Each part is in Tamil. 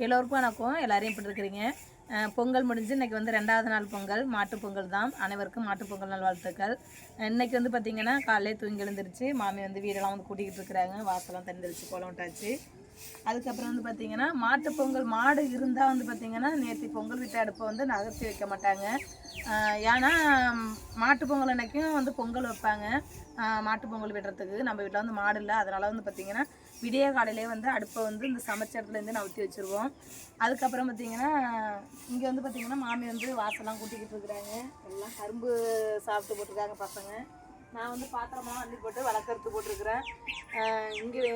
எல்லோருக்கும் வணக்கம். எல்லாரையும் எப்படி இருக்கிறீங்க? பொங்கல் முடிஞ்சு இன்றைக்கி வந்து ரெண்டாவது நாள் பொங்கல். மாட்டுப் பொங்கல் தான். அனைவருக்கும் மாட்டுப் பொங்கல் நல்வாழ்த்துக்கள் இன்னைக்கு வந்து பார்த்திங்கன்னா காலையிலே தூங்கி எழுந்துருச்சு மாமி வந்து வீடெல்லாம் வந்து கூட்டிகிட்டு இருக்கிறாங்க. வாசலாம் தந்திரிச்சு கோலம் விட்டாச்சு. அதுக்கப்புறம் வந்து பார்த்திங்கன்னா மாட்டுப் பொங்கல் மாடு இருந்தால் வந்து பார்த்திங்கன்னா நேற்று பொங்கல் விட்ட அடுப்பை வந்து நகர்த்தி வைக்க மாட்டாங்க. ஏன்னா மாட்டுப் பொங்கல் அன்றைக்கும் வந்து பொங்கல் வைப்பாங்க. மாட்டுப் பொங்கல் விடுறதுக்கு. நம்ம வீட்டில் வந்து மாடு இல்லை. அதனால் வந்து பார்த்திங்கன்னா விடிய காலையிலே வந்து அடுப்பை வந்து இந்த சமைச்ச இடத்துலேருந்து நவுத்தி வச்சுருவோம். அதுக்கப்புறம் பார்த்திங்கன்னா இங்கே வந்து பார்த்திங்கன்னா மாமி வந்து வாசலாம் கூட்டிக்கிட்டு இருக்கிறாங்க. எல்லாம் கரும்பு சாப்பிட்டு போட்டிருக்காங்க பசங்க. நான் வந்து பாத்திரமாக அள்ளி போட்டு வளர்க்கறது போட்டிருக்கிறேன். இங்கே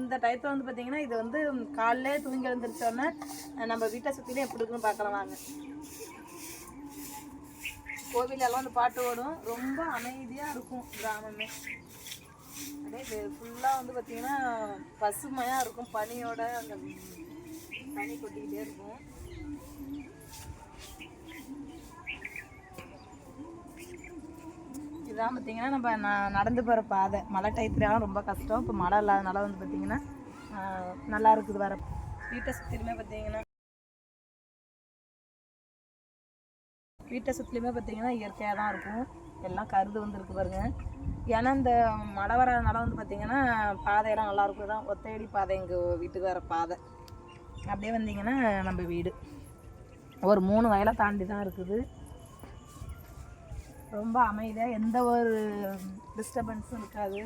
இந்த டயத்தில் வந்து பார்த்திங்கன்னா இது வந்து காலையிலே தூங்கி எழுந்திரிச்சோன்னே நம்ம வீட்டை சுற்றிலும் எப்படி இருக்குன்னு பார்க்கலாம் வாங்க. கோவிலெல்லாம் வந்து பாட்டு ஓடும். ரொம்ப அமைதியாக இருக்கும் கிராமமே. அப்படியே ஃபுல்லாக வந்து பார்த்திங்கன்னா பசுமையாக இருக்கும். பனியோட அந்த பனி கொட்டிக்கிட்டே இருக்கும். இதுதான் பார்த்தீங்கன்னா நம்ம நான் நடந்து போகிற பாதை. மழை டயத்துலாம் ரொம்ப கஷ்டம். இப்போ மழை இல்லாதனால வந்து பார்த்திங்கன்னா நல்லா இருக்குது வர வீட்டை சுற்றிலுமே பார்த்தீங்கன்னா வீட்டை சுற்றிலுமே பார்த்தீங்கன்னா இயற்கையாக தான் இருக்கும். எல்லாம் கருது வந்துருக்கு பாருங்க. ஏன்னா இந்த மழை வராதனால வந்து பார்த்தீங்கன்னா பாதையெல்லாம் நல்லாயிருக்கும் தான் ஒத்தையடி பாதை எங்கள் வீட்டுக்கு வர பாதை. அப்படியே வந்தீங்கன்னா நம்ம வீடு. ஒரு மூணு வயலை தாண்டி தான் இருக்குது. ரொம்ப அமைதியாக எந்த ஒரு டிஸ்டர்பன்ஸும் இருக்காது.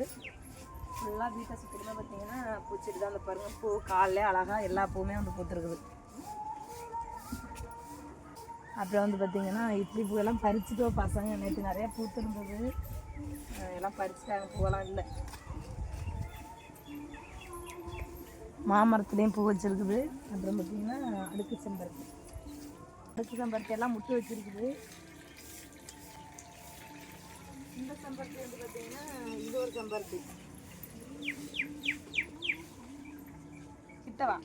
ஃபுல்லாக வீட்டை சுற்றிலுமே பார்த்தீங்கன்னா பூச்செடி தான் அந்த பாருங்கள் பூ காலில் அழகாக எல்லா பூவுமே வந்து பூத்துருக்குது. அப்புறம் வந்து பார்த்திங்கன்னா இட்லி பூவெல்லாம் பறிச்சுட்டோம் பசங்க. நேற்று நிறைய பூத்திருந்தது. எல்லாம் பறிச்சுட்டாங்க பூவெல்லாம் இல்லை. மாமரத்துலேயும் பூ வச்சுருக்குது. அப்புறம் பார்த்திங்கன்னா அடுக்கு செம்பருத்தி. அடுக்கு செம்பருத்தி எல்லாம் முட்டு வச்சிருக்குது. இந்த செம்பருத்தி வந்து பார்த்திங்கன்னா இது ஒரு செம்பருத்தி. கிட்டவா?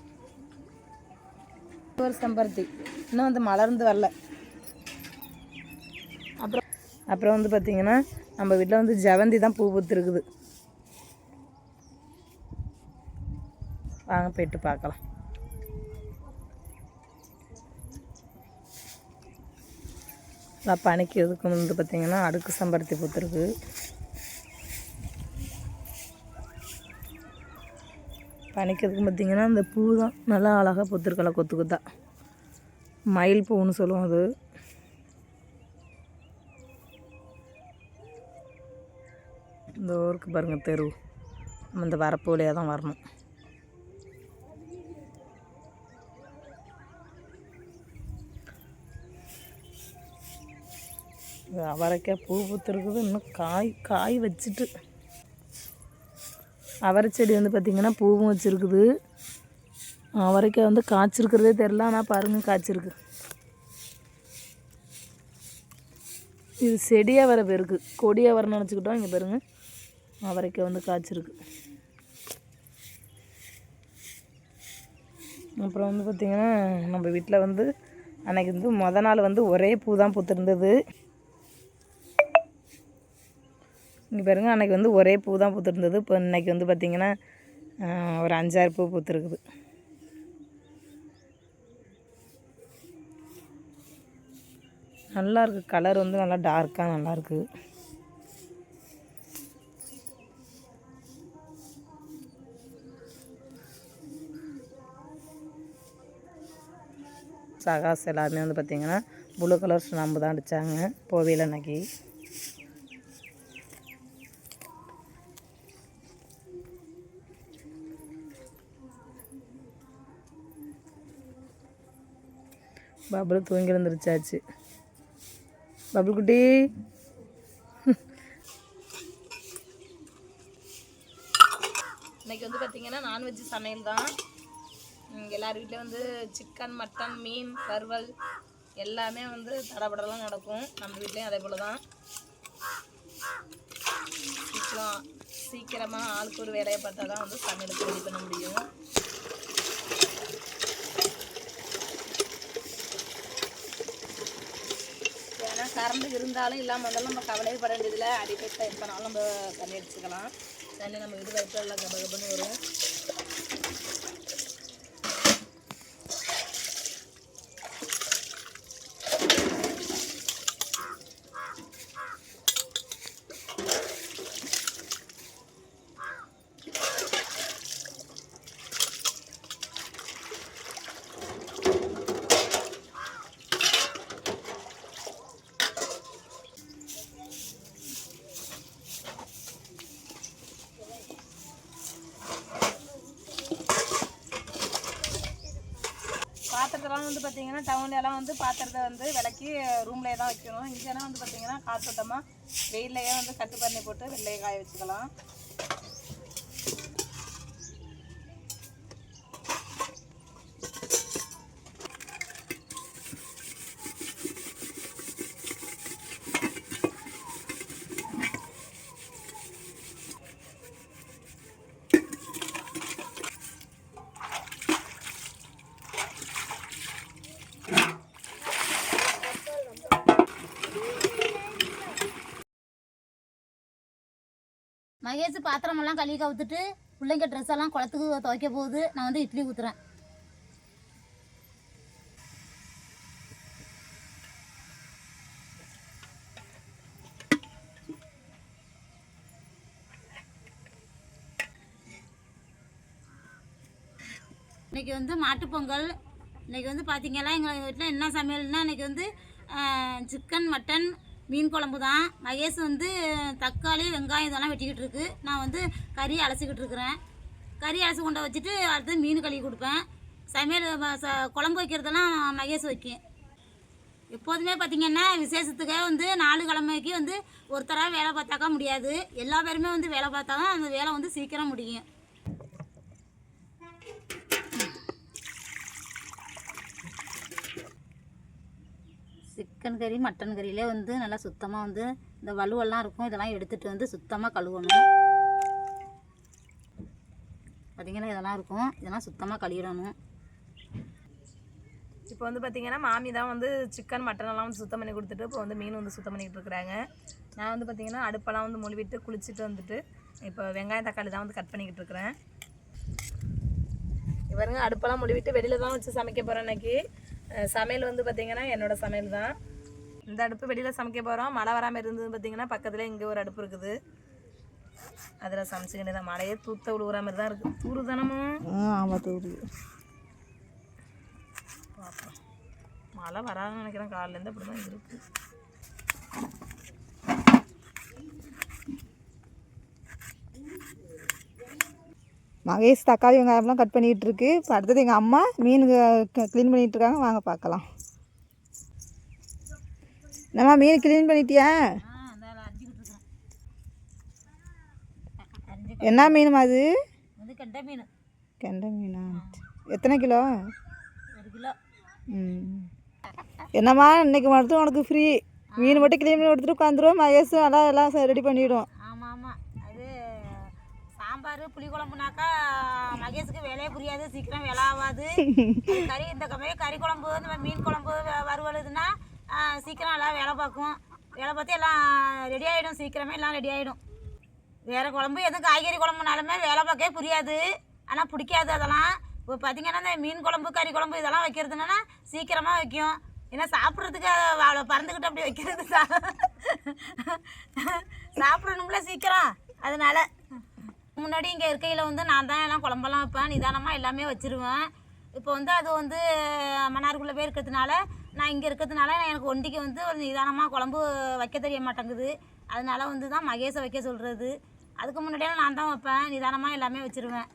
ஒரு செம்பருத்தி இன்னும் வந்து மலர்ந்து வரல. அப்புறம் அப்புறம் வந்து பார்த்தீங்கன்னா நம்ம வீட்டில் வந்து ஜவந்தி தான் பூ பூத்துருக்குது. வாங்க போயிட்டு பார்க்கலாம். நான் பனிக்கிறதுக்கு வந்து பார்த்தீங்கன்னா அடுக்கு செம்பருத்தி பூத்துருக்கு பனிக்கிறதுக்கு பார்த்திங்கன்னா இந்த பூ தான் நல்லா அழகாக பொத்துருக்கலாம் கொத்து கொத்தா மயில் பூன்னு சொல்லுவோம் அது. இந்த ஊருக்கு பாருங்கள் தெரு. நம்ம இந்த வரப்பு வழியாக தான் வரணும். அவரைக்காய் பூ பூத்துருக்குது இன்னும் காய் காய் வச்சுட்டு. அவரை செடி வந்து பார்த்திங்கன்னா பூவும் வச்சுருக்குது. அவரைக்காய் வந்து காய்ச்சிருக்கிறதே தெரில ஆனால் பாருங்க காய்ச்சிருக்கு. இது செடியாக வர பேருக்கு. கொடியாக வர நினச்சிக்கிட்டோம் இங்கே பாருங்கள் அவரைக்காய் வந்து காய்ச்சிருக்கு. அப்புறம் வந்து பார்த்திங்கன்னா நம்ம வீட்டில் வந்து அன்றைக்கி வந்து மொதல் நாள் வந்து ஒரே பூ தான் பூத்திருந்தது. பாருங்கள் அன்றைக்கி வந்து ஒரே பூ தான் பூத்துருந்தது. இப்போ இன்னைக்கு வந்து பார்த்திங்கன்னா ஒரு அஞ்சாறு பூ பூத்துருக்குது. நல்லாயிருக்கு கலர் வந்து நல்லா டார்க்காக நல்லாயிருக்கு சகாஸ் எல்லாருமே வந்து பார்த்திங்கன்னா ப்ளூ கலர் ஸ்டாம்பு தான் அடித்தாங்க போவியில் அன்னைக்கு. பபுள் தூங்கி எழுந்திரிச்சாச்சு. பபுள் குட்டி. இன்னைக்கு வந்து பார்த்தீங்கன்னா நான்வெஜ் சமையல் தான். எல்லார் வீட்லேயும் வந்து சிக்கன் மட்டன் மீன் வறுவல் எல்லாமே வந்து தடபடலாம் நடக்கும். நம்ம வீட்லேயும் அதே போல் தான். சீக்கிரம் சீக்கிரமாக ஆளுக்கு ஒரு வேலையை பார்த்தா தான் வந்து சமையலுக்கு ரெடி பண்ண முடியும் ஏன்னா கரண்ட் இருந்தாலும் இல்லாமல் இருந்தாலும் நம்ம கவலையே பட வேண்டியதில்லை. அடிக்கடி எப்போனாலும் நம்ம தண்ணி அடிச்சுக்கலாம். தண்ணி நம்ம இது வயிற்று எல்லாம் வரும். பாத்திரத்தெல்லாம் வந்து பார்த்தீங்கன்னா டவுன்லலாம் வந்து பாத்திரத்தை வந்து விளக்கி ரூம்லேயே தான் வைக்கணும். இங்கேனா வந்து பார்த்தீங்கன்னா காத்தோட்டமாக வெயில்லையே வந்து கட்டு பண்ணி போட்டு வெள்ளையை காய வச்சுக்கலாம். மகேஷ் பாத்திரமெல்லாம் கழுவி கவுத்துட்டு பிள்ளைங்க ட்ரெஸ் எல்லாம் குளத்துக்கு துவைக்க போகுது. நான் வந்து இட்லி ஊற்றுறேன் இன்னைக்கு வந்து மாட்டுப்பொங்கல் இன்றைக்கி இன்னைக்கு வந்து பார்த்திங்கன்னா எங்கள் வீட்டில் என்ன சமையல்னால் இன்னைக்கு வந்து சிக்கன் மட்டன் மீன் குழம்பு தான். மகேஷ் வந்து தக்காளி வெங்காயம் இதெல்லாம் வெட்டிக்கிட்டு இருக்கு. நான் வந்து கறி அலசிக்கிட்டு இருக்கிறேன். கறி அலசி கொண்டு வச்சுட்டு அடுத்து மீன் கழுவி கொடுப்பேன். சமையல் ச- குழம்பு வைக்கிறதெல்லாம் மகேஷ் வைக்கும். எப்போதுமே பார்த்திங்கன்னா விசேஷத்துக்கு வந்து நாலு கிழமைக்கு வந்து ஒருத்தராக வேலை பார்த்தாக்கா முடியாது. எல்லா பேருமே வந்து வேலை பார்த்தா தான் அந்த வேலை வந்து சீக்கிரம் முடியும். சிக்கன் கறி மட்டன் கறியிலே வந்து நல்லா சுத்தமாக வந்து இந்த வலுவெல்லாம் இருக்கும். இதெல்லாம் எடுத்துகிட்டு வந்து சுத்தமாக கழுவணும். பார்த்தீங்கன்னா இதெல்லாம் இருக்கும். இதெல்லாம் சுத்தமாக கழுவிடணும். இப்போ வந்து பார்த்தீங்கன்னா மாமி தான் வந்து சிக்கன் மட்டன் எல்லாம் வந்து சுத்தம் பண்ணி கொடுத்துட்டு இப்போ வந்து மீன் வந்து சுத்தம் பண்ணிக்கிட்டு இருக்கிறாங்க. நான் வந்து பார்த்தீங்கன்னா அடுப்பெல்லாம் வந்து மொழிவிட்டு குளிச்சுட்டு வந்துட்டு இப்போ வெங்காயம் தக்காளி தான் வந்து கட் பண்ணிக்கிட்டு இருக்கிறேன். இவருங்க அடுப்பெல்லாம் மொழிவிட்டு வெளியில் தான் வச்சு சமைக்க போகிறேன் இன்னைக்கு. சமையல் வந்து பார்த்தீங்கன்னா என்னோடய சமையல் தான். இந்த அடுப்பு வெளியில் சமைக்க போகிறோம் மழை வராமல் இருந்தது பார்த்தீங்கன்னா பக்கத்தில் இங்கே ஒரு அடுப்பு இருக்குது. அதில் சமைச்சுக்கிட்டே தான் மழையே தூத்த விழுவுற மாதிரி தான் இருக்குது தூரு தானமும்? ஆமாம் தூரி பார்ப்போம் மழை வராதுன்னு நினைக்கிறேன். காலையிலேருந்து அப்படி தான் இருக்குது மகேஷ் தக்காளி வெங்காயம்லாம் கட் பண்ணிகிட்டு இருக்கு. இப்போ அடுத்தது எங்கள் அம்மா மீன் க்ளீன் பண்ணிகிட்டு இருக்காங்க. வாங்க பார்க்கலாம். என்னம்மா மீன் க்ளீன் பண்ணிட்டியா? என்ன மீனுமா அது? கெண்டை மீன்? கெண்டை மீனா எத்தனை கிலோ? ஒரு கிலோ ம். என்னம்மா இன்னைக்கு மட்டும் உனக்கு ஃப்ரீ மீன் மட்டும் க்ளீன் பண்ணி எடுத்துட்டு உட்காந்துருவோம் மகேஷ் எல்லாம் எல்லாம் ரெடி பண்ணிவிடும் ஆமாம் ஆமாம் அது சாம்பார் புளிக்குழம்புனாக்கா மகேஷுக்கு வேலையே புரியாது சீக்கிரம் வேலை ஆகாது கறி இந்த மாதிரி கறி குழம்பு இந்த மாதிரி மீன் குழம்பு வறுவலுதுன்னா வறுவல் சீக்கிரம் எல்லாம் வேலை பார்க்கும். வேலை பார்த்து எல்லாம் ரெடி ஆகிடும் சீக்கிரமே எல்லாம் ரெடி ஆகிடும் வேறு குழம்பு எதுவும் காய்கறி குழம்புனாலுமே வேலை பார்க்கவே புரியாது. ஆனால் பிடிக்காது அதெல்லாம். இப்போ பார்த்திங்கன்னா இந்த மீன் குழம்பு கறி குழம்பு இதெல்லாம் வைக்கிறதுனா சீக்கிரமாக வைக்கும். ஏன்னா சாப்பிட்றதுக்கு அவ்வளோ பறந்துக்கிட்டு அப்படி வைக்கிறது சா- சாப்பிடணும்ல சீக்கிரம். அதனால் முன்னாடி இங்கே இருக்கையில் வந்து நான் தான் எல்லாம் குழம்பெல்லாம் வைப்பேன். நிதானமாக எல்லாமே வச்சிருவேன். இப்போ வந்து அது வந்து மன்னாருக்குள்ளே போய் இருக்கிறதுனால நான் இங்கே இருக்கிறதுனால எனக்கு ஒண்டிக்கு வந்து ஒரு நிதானமாக குழம்பு வைக்க தெரிய மாட்டேங்குது. அதனால வந்து தான் மகேஷை வைக்க சொல்கிறது அதுக்கு முன்னாடியெல்லாம் நான் தான் வைப்பேன். நிதானமாக எல்லாமே வச்சிருவேன்.